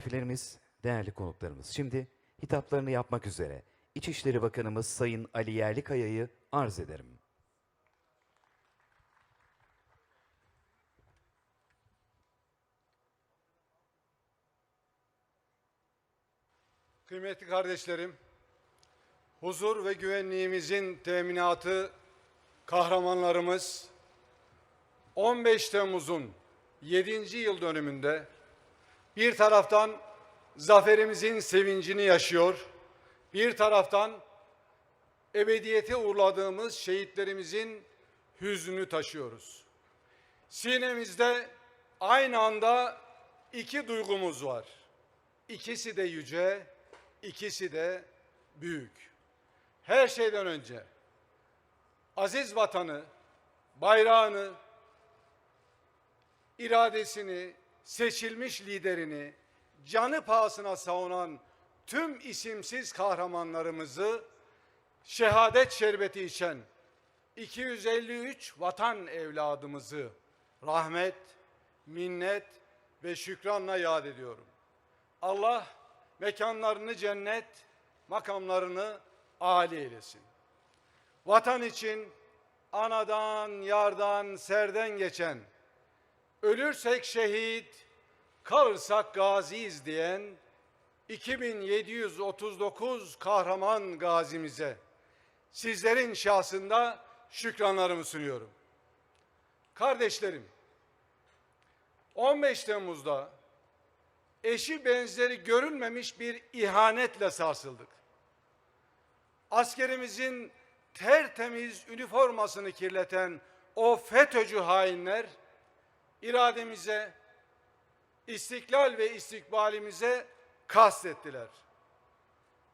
Misafirlerimiz, değerli konuklarımız. Şimdi hitaplarını yapmak üzere İçişleri Bakanımız Sayın Ali Yerlikaya'yı arz ederim. Kıymetli kardeşlerim, huzur ve güvenliğimizin teminatı kahramanlarımız 15 Temmuz'un 7. yıl dönümünde bir taraftan zaferimizin sevincini yaşıyor, bir taraftan ebediyete uğurladığımız şehitlerimizin hüznünü taşıyoruz. Sinemizde aynı anda iki duygumuz var. İkisi de yüce, ikisi de büyük. Her şeyden önce aziz vatanı, bayrağını, iradesini, seçilmiş liderini canı pahasına savunan tüm isimsiz kahramanlarımızı şehadet şerbeti içen 253 vatan evladımızı rahmet, minnet ve şükranla yad ediyorum. Allah mekanlarını cennet, makamlarını âli eylesin. Vatan için anadan, yardan, serden geçen, ölürsek şehit, kalırsak gaziyiz diyen 2739 kahraman gazimize sizlerin şahsında şükranlarımı sunuyorum. Kardeşlerim, 15 Temmuz'da eşi benzeri görülmemiş bir ihanetle sarsıldık. Askerimizin tertemiz üniformasını kirleten o FETÖ'cü hainler irademize, istiklal ve istikbalimize kastettiler.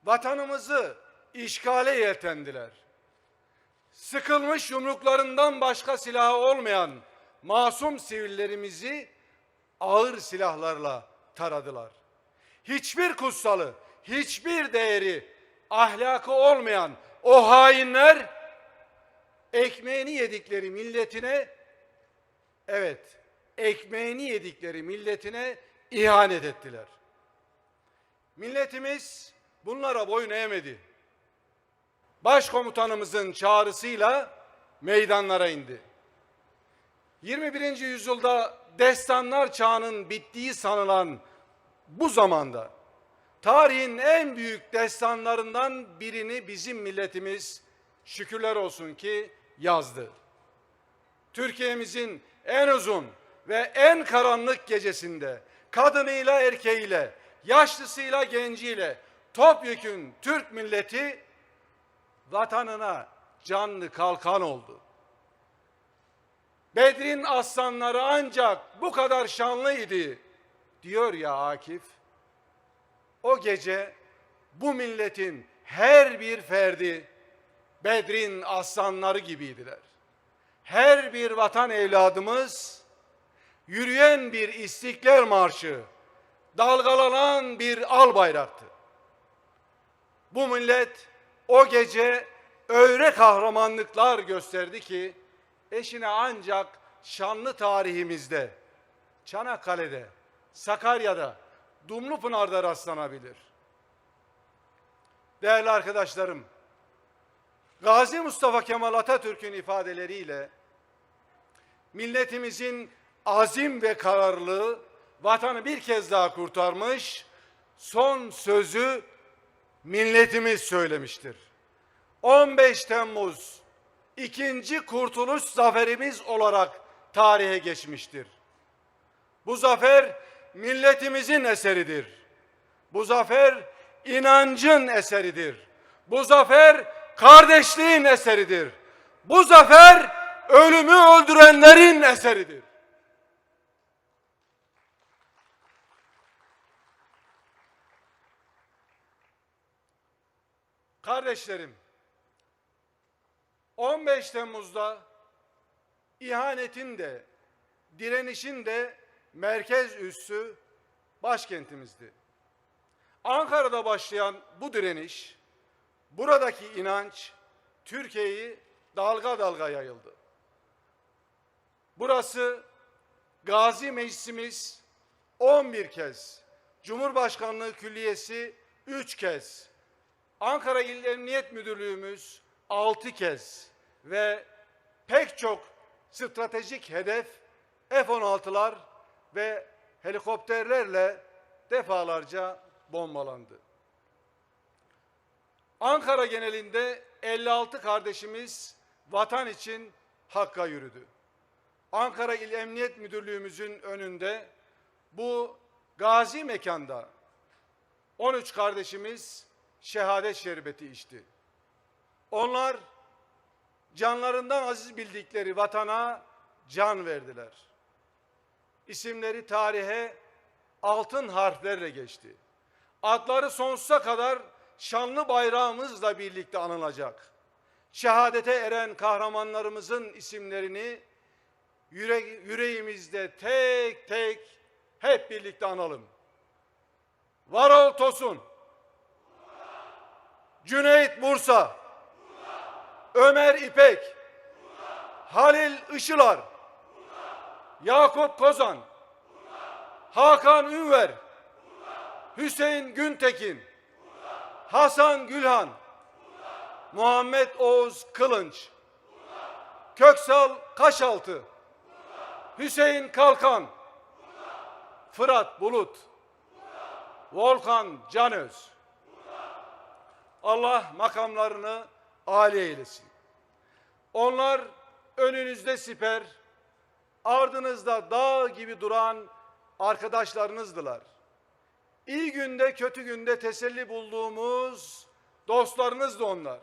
Vatanımızı işgale yeltendiler. Sıkılmış yumruklarından başka silahı olmayan masum sivillerimizi ağır silahlarla taradılar. Hiçbir kutsalı, hiçbir değeri, ahlakı olmayan o hainler ekmeğini yedikleri milletine evet, ekmeğini yedikleri milletine ihanet ettiler. Milletimiz bunlara boyun eğmedi. Başkomutanımızın çağrısıyla meydanlara indi. 21. yüzyılda destanlar çağının bittiği sanılan bu zamanda tarihin en büyük destanlarından birini bizim milletimiz şükürler olsun ki yazdı. Türkiye'mizin en uzun ve en karanlık gecesinde kadınıyla erkeğiyle, yaşlısıyla genciyle topyekün Türk milleti vatanına canlı kalkan oldu. Bedrin aslanları ancak bu kadar şanlıydı diyor ya Akif. O gece bu milletin her bir ferdi Bedrin aslanları gibiydiler. Her bir vatan evladımız yürüyen bir istiklal marşı, dalgalanan bir al bayraktı. Bu millet o gece öyle kahramanlıklar gösterdi ki eşine ancak şanlı tarihimizde, Çanakkale'de, Sakarya'da, Dumlupınar'da rastlanabilir. Değerli arkadaşlarım, Gazi Mustafa Kemal Atatürk'ün ifadeleriyle milletimizin azim ve kararlılığı vatanı bir kez daha kurtarmış, son sözü milletimiz söylemiştir. 15 Temmuz ikinci kurtuluş zaferimiz olarak tarihe geçmiştir. Bu zafer milletimizin eseridir. Bu zafer inancın eseridir. Bu zafer kardeşliğin eseridir. Bu zafer ölümü öldürenlerin eseridir. Kardeşlerim, 15 Temmuz'da ihanetin de, direnişin de merkez üssü başkentimizdi. Ankara'da başlayan bu direniş, buradaki inanç Türkiye'yi dalga dalga yayıldı. Burası Gazi Meclisimiz 11 kez Cumhurbaşkanlığı Külliyesi üç kez, Ankara İl Emniyet Müdürlüğümüz altı kez ve pek çok stratejik hedef F-16'lar ve helikopterlerle defalarca bombalandı. Ankara genelinde 56 kardeşimiz vatan için Hakk'a yürüdü. Ankara İl Emniyet Müdürlüğümüzün önünde bu gazi mekanda 13 kardeşimiz şehadet şerbeti içti. Onlar canlarından aziz bildikleri vatana can verdiler. İsimleri tarihe altın harflerle geçti. Adları sonsuza kadar şanlı bayrağımızla birlikte anılacak. Şehadete eren kahramanlarımızın isimlerini yüre yüreğimizde tek tek hep birlikte analım. Varol Tosun, Cüneyt Bursa, Ömer İpek, Halil Işılar, Yakup Kozan, Hakan Ünver, Hüseyin Güntekin, Hasan Gülhan, Muhammed Oğuz Kılınç, Köksal Kaşaltı, Hüseyin Kalkan, Fırat Bulut, Volkan Canöz. Allah makamlarını âli eylesin. Onlar önünüzde siper, ardınızda dağ gibi duran arkadaşlarınızdılar. İyi günde kötü günde teselli bulduğumuz dostlarınızdı onlar.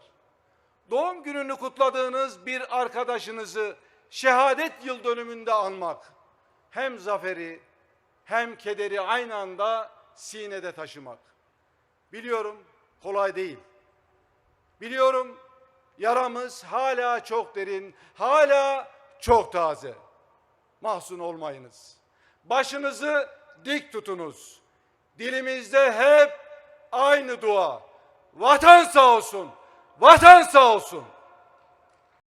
Doğum gününü kutladığınız bir arkadaşınızı şehadet yıl dönümünde anmak hem zaferi hem kederi aynı anda sinede taşımak. Biliyorum kolay değil. Biliyorum yaramız hala çok derin, hala çok taze. Mahzun olmayınız. Başınızı dik tutunuz. Dilimizde hep aynı dua. Vatan sağ olsun. Vatan sağ olsun.